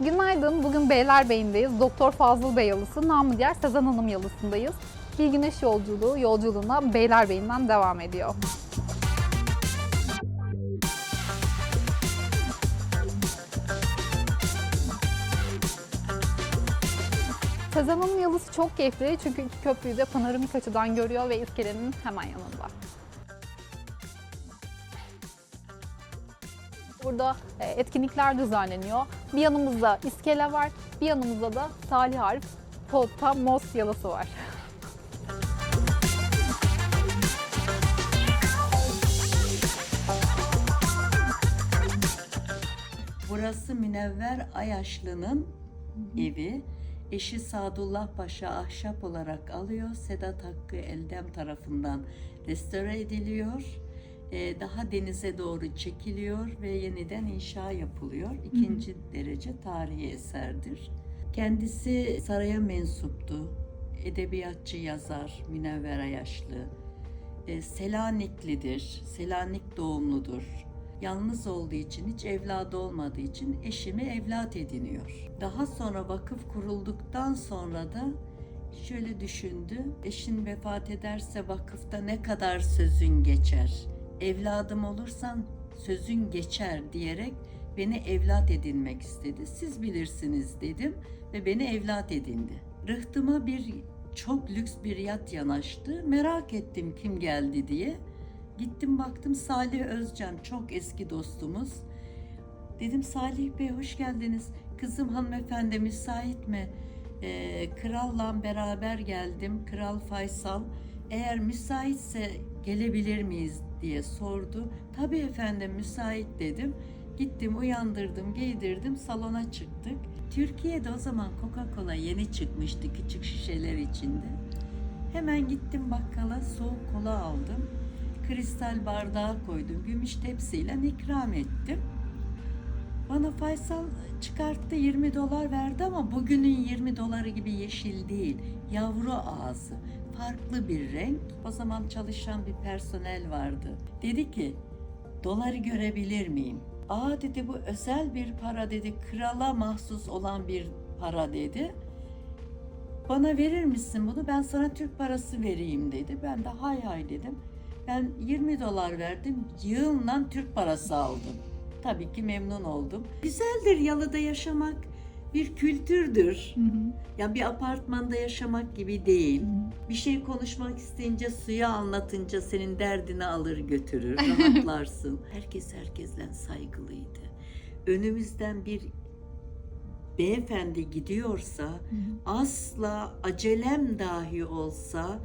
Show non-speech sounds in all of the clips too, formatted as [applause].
Günaydın. Bugün Beylerbeyi'ndeyiz. Doktor Fazıl Bey yalısı, namı diğer Sezen Hanım yalısındayız. Bir güneş yolculuğu yolculuğuna Beylerbeyi'nden devam ediyor. Sezen Hanım yalısı çok keyifli çünkü iki köprüyü de panoramik açıdan görüyor ve iskelenin hemen yanında. Burada e, etkinlikler düzenleniyor. Bir yanımızda iskele var, bir yanımızda da Salih Arif Potta Mos yalısı var. Burası Münevver Ayaşlı'nın evi. Eşi Sadullah Paşa ahşap olarak alıyor. Sedat Hakkı Eldem tarafından restore ediliyor. Ee, daha denize doğru çekiliyor ve yeniden inşa yapılıyor. İkinci derece tarihi eserdir. Kendisi saraya mensuptu. Edebiyatçı yazar Münevver Ayaşlı. E, Selaniklidir. Selanik doğumludur. Yalnız olduğu için, hiç evladı olmadığı için eşimi evlat ediniyor. Daha sonra vakıf kurulduktan sonra da şöyle düşündü. Eşin vefat ederse vakıfta ne kadar sözün geçer? Evladım olursan sözün geçer diyerek beni evlat edinmek istedi. Siz bilirsiniz dedim ve beni evlat edindi. Rıhtıma bir çok lüks bir yat yanaştı. Merak ettim kim geldi diye. Gittim baktım Salih Özcan çok eski dostumuz. Dedim Salih Bey hoş geldiniz. Kızım hanımefendi müsait mi? Ee, kralla beraber geldim. Kral Faysal. Eğer müsaitse gelebilir miyiz diye sordu. Tabii efendim müsait dedim. Gittim uyandırdım, giydirdim, salona çıktık. Türkiye'de o zaman Coca-Cola yeni çıkmıştı küçük şişeler içinde. Hemen gittim bakkala soğuk kola aldım. Kristal bardağa koydum. Gümüş tepsiyle ikram ettim. Bana Faysal çıkarttı 20 dolar verdi ama bugünün 20 doları gibi yeşil değil. Yavru ağzı. Farklı bir renk. O zaman çalışan bir personel vardı. Dedi ki doları görebilir miyim? Aa dedi bu özel bir para dedi. Krala mahsus olan bir para dedi. Bana verir misin bunu? Ben sana Türk parası vereyim dedi. Ben de hay hay dedim. Ben 20 dolar verdim. Yığınla Türk parası aldım. Tabii ki memnun oldum. Güzeldir yalıda yaşamak. Bir kültürdür. Ya bir apartmanda yaşamak gibi değil. Bir şey konuşmak isteyince suya anlatınca senin derdini alır götürür. Rahatlarsın. [laughs] Herkes herkesten saygılıydı. Önümüzden bir beyefendi gidiyorsa asla acelem dahi olsa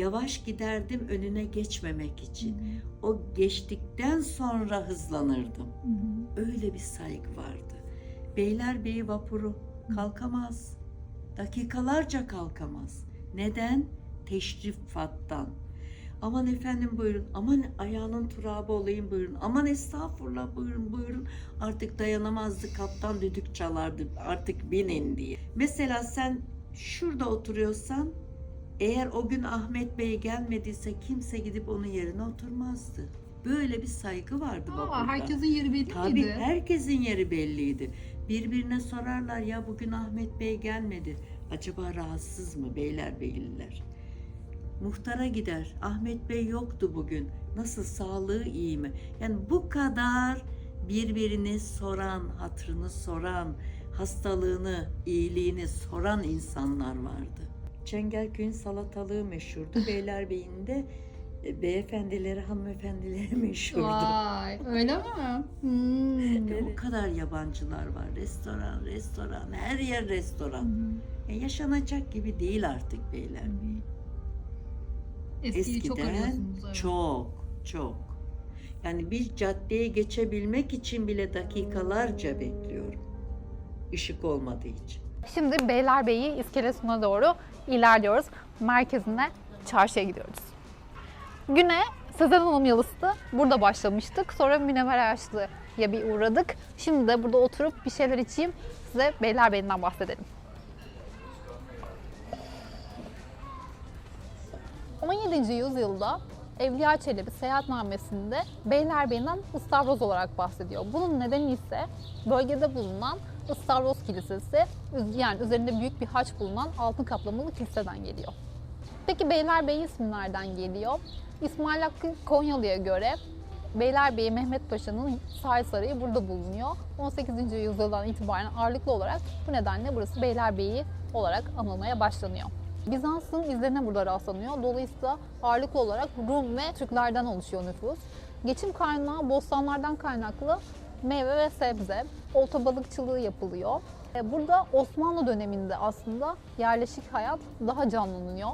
yavaş giderdim önüne geçmemek için. O geçtikten sonra hızlanırdım. Öyle bir saygı vardı. Beylerbeyi vapuru kalkamaz. Dakikalarca kalkamaz. Neden? Teşrifattan. Aman efendim buyurun. Aman ayağının turabı olayım buyurun. Aman estağfurullah buyurun buyurun. Artık dayanamazdı kaptan düdük çalardı. Artık binin diye. Mesela sen şurada oturuyorsan eğer o gün Ahmet Bey gelmediyse kimse gidip onun yerine oturmazdı. Böyle bir saygı vardı Aa, vapurda. herkesin yeri belli Tabii miydi? herkesin yeri belliydi. Birbirine sorarlar ya bugün Ahmet Bey gelmedi. Acaba rahatsız mı Beylerbeyliler? Muhtara gider. Ahmet Bey yoktu bugün. Nasıl sağlığı iyi mi? Yani bu kadar birbirini soran, hatrını soran, hastalığını, iyiliğini soran insanlar vardı. Çengelköy'ün salatalığı meşhurdu. [laughs] Beylerbeyi'nde e, beyefendileri, hanımefendileri [laughs] meşhurdu. Vay öyle mi? Hmm. Ve o kadar yabancılar var. Restoran, restoran, her yer restoran. E, yaşanacak gibi değil artık Beylerbeyi. Eskiyi çok Eskiden arıyorsunuz. evet. çok, çok. Yani bir caddeye geçebilmek için bile dakikalarca bekliyorum. Işık olmadığı için. Şimdi Beylerbeyi iskelesine doğru ilerliyoruz. Merkezine, çarşıya gidiyoruz. Güne Sezen Hanım yalısı burada başlamıştık. Sonra Münevver Ayaşlı'ya bir uğradık. Şimdi de burada oturup bir şeyler içeyim. Size Beylerbeyi'nden bahsedelim. 17. yüzyılda Evliya Çelebi seyahatnamesinde Beylerbeyi'nden ıstavroz olarak bahsediyor. Bunun nedeni ise bölgede bulunan Stavros Kilisesi yani üzerinde büyük bir haç bulunan altın kaplamalı kiliseden geliyor. Peki Beylerbeyi ismi nereden geliyor? İsmail Hakkı Konyalı'ya göre Beylerbeyi Mehmet Paşa'nın saray sarayı burada bulunuyor. 18. yüzyıldan itibaren ağırlıklı olarak bu nedenle burası Beylerbeyi olarak anılmaya başlanıyor. Bizans'ın izlerine burada rastlanıyor. Dolayısıyla ağırlıklı olarak Rum ve Türklerden oluşuyor nüfus. Geçim kaynağı bostanlardan kaynaklı meyve ve sebze, olta balıkçılığı yapılıyor. E, Burada Osmanlı döneminde aslında yerleşik hayat daha canlanıyor.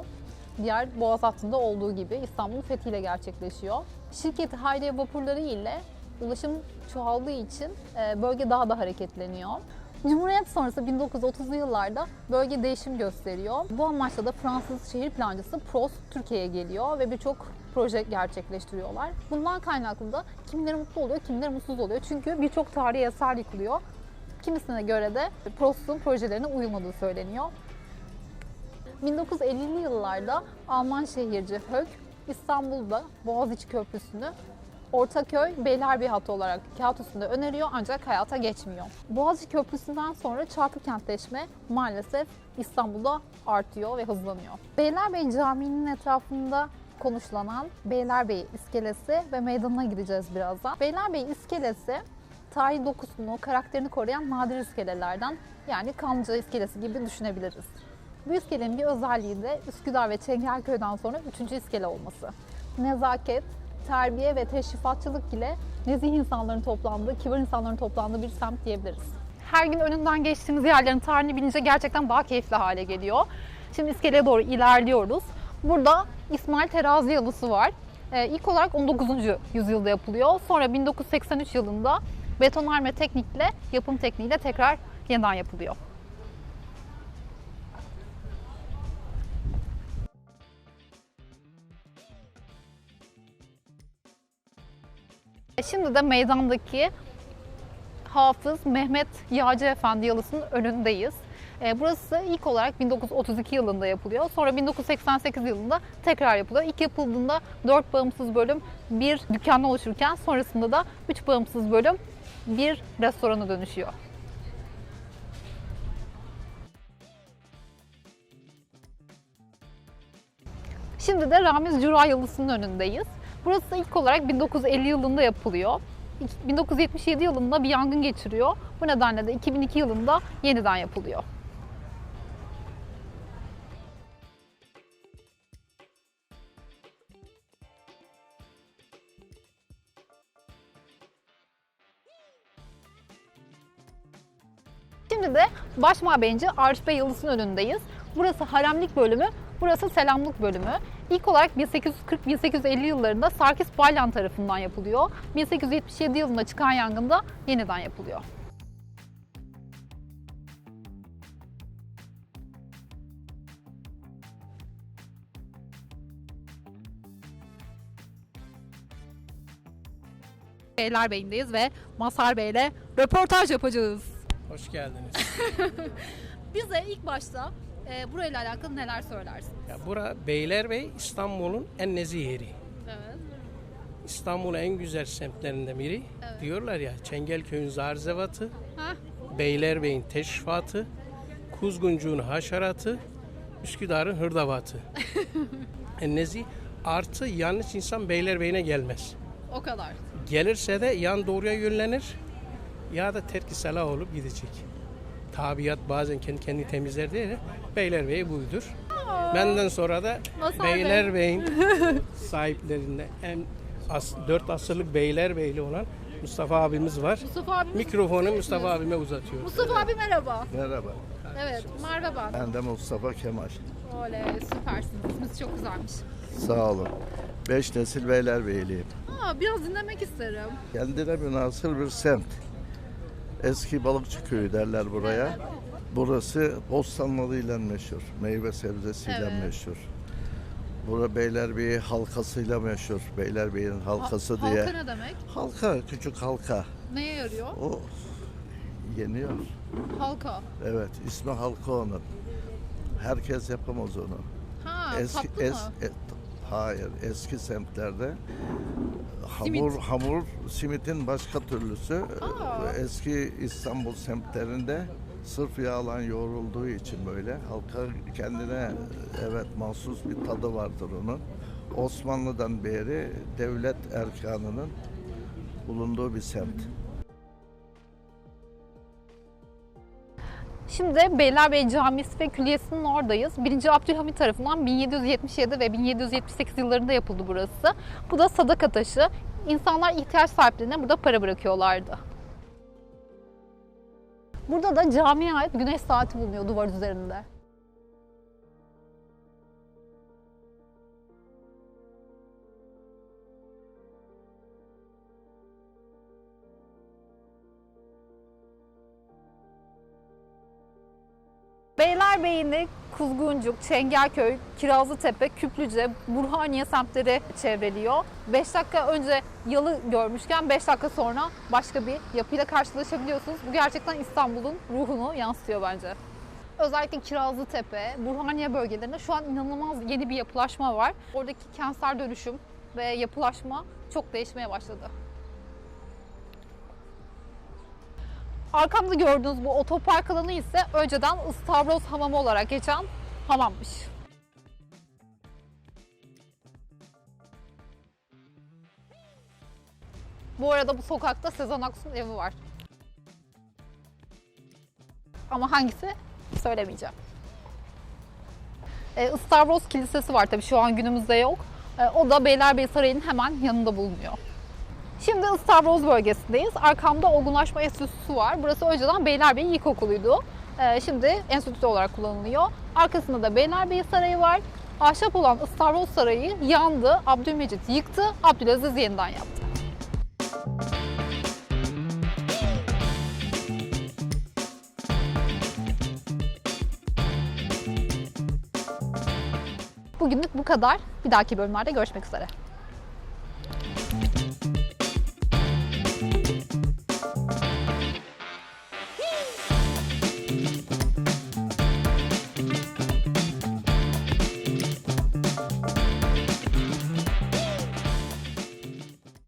Diğer Boğaz hattında olduğu gibi İstanbul fethiyle gerçekleşiyor. Şirket Hayriye vapurları ile ulaşım çoğaldığı için e, bölge daha da hareketleniyor. Cumhuriyet sonrası 1930'lu yıllarda bölge değişim gösteriyor. Bu amaçla da Fransız şehir plancısı Prost Türkiye'ye geliyor ve birçok proje gerçekleştiriyorlar. Bundan kaynaklı da kimileri mutlu oluyor, kimileri mutsuz oluyor. Çünkü birçok tarihi eser yıkılıyor. Kimisine göre de Prost'un projelerine uyulmadığı söyleniyor. 1950'li yıllarda Alman şehirci Höck İstanbul'da Boğaziçi Köprüsü'nü Ortaköy Beylerbeyi hattı olarak kağıt üstünde öneriyor ancak hayata geçmiyor. Boğaziçi Köprüsü'nden sonra çarpık kentleşme maalesef İstanbul'da artıyor ve hızlanıyor. Beylerbeyi Camii'nin etrafında konuşlanan Beylerbeyi iskelesi ve meydanına gideceğiz birazdan. Beylerbeyi iskelesi tarihi dokusunu, karakterini koruyan nadir iskelelerden yani Kanlıca iskelesi gibi düşünebiliriz. Bu iskelenin bir özelliği de Üsküdar ve Çengelköy'den sonra üçüncü iskele olması. Nezaket, terbiye ve teşrifatçılık ile nezih insanların toplandığı, kibar insanların toplandığı bir semt diyebiliriz. Her gün önünden geçtiğimiz yerlerin tarihini bilince gerçekten daha keyifli hale geliyor. Şimdi iskeleye doğru ilerliyoruz. Burada İsmail Terazi yalısı var. Ee, ilk olarak 19. yüzyılda yapılıyor. Sonra 1983 yılında betonarme teknikle, yapım tekniğiyle tekrar yeniden yapılıyor. Şimdi de meydandaki Hafız Mehmet Yağcı Efendi yalısının önündeyiz. E, Burası ilk olarak 1932 yılında yapılıyor. Sonra 1988 yılında tekrar yapılıyor. İlk yapıldığında 4 bağımsız bölüm bir dükkan oluşurken sonrasında da 3 bağımsız bölüm bir restorana dönüşüyor. Şimdi de Ramiz Cura Yalısı'nın önündeyiz. Burası ilk olarak 1950 yılında yapılıyor. 1977 yılında bir yangın geçiriyor. Bu nedenle de 2002 yılında yeniden yapılıyor. Şimdi de Başmabeyinci Arif Bey Yalısı'nın önündeyiz. Burası haremlik bölümü, burası selamlık bölümü. İlk olarak 1840-1850 yıllarında Sarkis Balyan tarafından yapılıyor. 1877 yılında çıkan yangında yeniden yapılıyor. Beylerbeyi'ndeyiz ve Masar Bey'le röportaj yapacağız. Hoş geldiniz. [laughs] Bize ilk başta e, burayla alakalı neler söylersin? ya bura Beylerbeyi İstanbul'un en nezih yeri. Evet. İstanbul'un en güzel semtlerinden biri. Evet. Diyorlar ya Çengelköy'ün zarzevatı, Ha? Beylerbeyi'nin teşrifatı, Kuzguncuğun haşeratı, Üsküdar'ın hırdavatı. [laughs] en nezih artı yanlış insan Beylerbeyi'ne gelmez. O kadar. Gelirse de yan doğruya yönlenir ya da terk-i olup gidecek. Tabiat bazen kendi kendini temizler diye de Beylerbeyi buydur. Benden sonra da Masar Bey. Beylerbeyi'nin [laughs] sahiplerinden en as, 4 asırlık Beylerbeyi'li olan Mustafa abimiz var. Mustafa abi. Mikrofonu Mustafa abime uzatıyorum. Mustafa abi merhaba. Merhaba, Evet, Merve ben. ben de Mustafa Kemal. Oley, süpersiniz. İsminiz çok güzelmiş. Sağ olun. Beş nesil Beylerbeyliyim. Aa, biraz dinlemek isterim. Kendine münasır bir semt. Eski balıkçı köyü derler buraya. Burası bostanlarıyla meşhur. Meyve sebzesiyle Evet. meşhur. Bura Beylerbeyi halkasıyla meşhur. Beylerbeyi'nin halkası Ha- diye. Halka ne demek? Halka, küçük halka. Neye yarıyor? O yeniyor. Halka. Evet, ismi halka onun. Herkes yapamaz onu. Ha, tatlı mı? e- hayır eski semtlerde Hamur hamur simitin başka türlüsü. Aa. Eski İstanbul semtlerinde sırf yağlan yoğrulduğu için böyle halka kendine evet mahsus bir tadı vardır onun. Osmanlı'dan beri devlet erkanının bulunduğu bir semt. Şimdi Beylerbeyi Camisi ve Külliyesi'nin oradayız. 1. Abdülhamit tarafından 1777 ve 1778 yıllarında yapıldı burası. Bu da sadaka taşı. İnsanlar ihtiyaç sahiplerine burada para bırakıyorlardı. Burada da camiye ait güneş saati bulunuyor duvar üzerinde. Beylerbeyi'ni Kuzguncuk, Çengelköy, Kirazlıtepe, Küplüce, Burhaniye semtleri çevreliyor. 5 dakika önce yalı görmüşken 5 dakika sonra başka bir yapıyla karşılaşabiliyorsunuz. Bu gerçekten İstanbul'un ruhunu yansıtıyor bence. Özellikle Kirazlıtepe, Burhaniye bölgelerinde şu an inanılmaz yeni bir yapılaşma var. Oradaki kentsel dönüşüm ve yapılaşma çok değişmeye başladı. Arkamda gördüğünüz bu otopark alanı ise önceden Stavros Hamamı olarak geçen hamammış. Bu arada bu sokakta Sezen Aksu'nun evi var. Ama hangisi söylemeyeceğim. E, Stavros Kilisesi var tabii şu an günümüzde yok. E, o da Beylerbeyi Sarayı'nın hemen yanında bulunuyor. Şimdi Stavroz bölgesindeyiz. Arkamda Olgunlaşma Enstitüsü var. Burası önceden Beylerbeyi İlkokulu'ydu. Ee, şimdi enstitü olarak kullanılıyor. Arkasında da Beylerbeyi Sarayı var. Ahşap olan Stavroz Sarayı yandı. Abdülmecit yıktı. Abdülaziz yeniden yaptı. Bugünlük bu kadar. Bir dahaki bölümlerde görüşmek üzere.